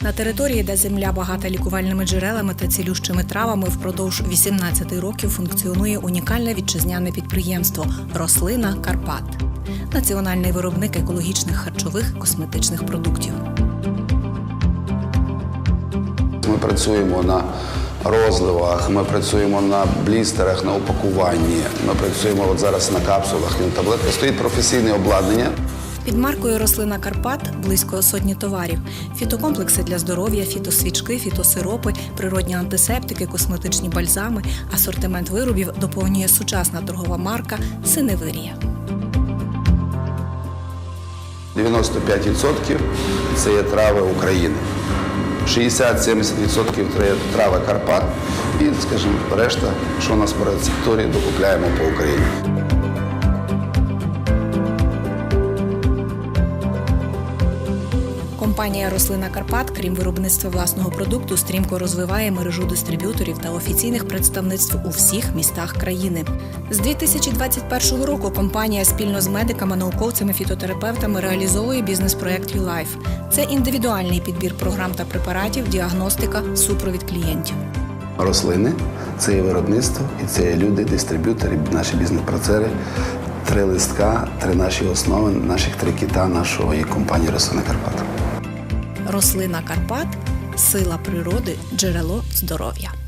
На території, де земля багата лікувальними джерелами та цілющими травами, впродовж 18 років функціонує унікальне вітчизняне підприємство Рослина Карпат, національний виробник екологічних харчових косметичних продуктів. Ми працюємо на розливах, ми працюємо на блістерах, на упакуванні. Ми працюємо от зараз на капсулах, на таблетках. Стоїть професійне обладнання. Під маркою Рослина Карпат близько сотні товарів: фітокомплекси для здоров'я, фітосвічки, фітосиропи, природні антисептики, косметичні бальзами. Асортимент виробів доповнює сучасна торгова марка Синевирія. 95% це є трави України. 60-70% це є трави Карпат. І, скажімо, решта, що у нас по рецептурі, докупляємо по Україні. Компанія Рослина Карпат, крім виробництва власного продукту, стрімко розвиває мережу дистриб'юторів та офіційних представництв у всіх містах країни. З 2021 року компанія спільно з медиками, науковцями, фітотерапевтами реалізовує бізнес-проект «Юлайф». Це індивідуальний підбір програм та препаратів, діагностика, супровід клієнтів. Рослини це є виробництво, і це є люди, дистриб'ютори, наші бізнес-процери. Три листка, три наші основи, наших три кита нашої компанії Рослина Карпат. Рослина Карпат сила природи, джерело здоров'я.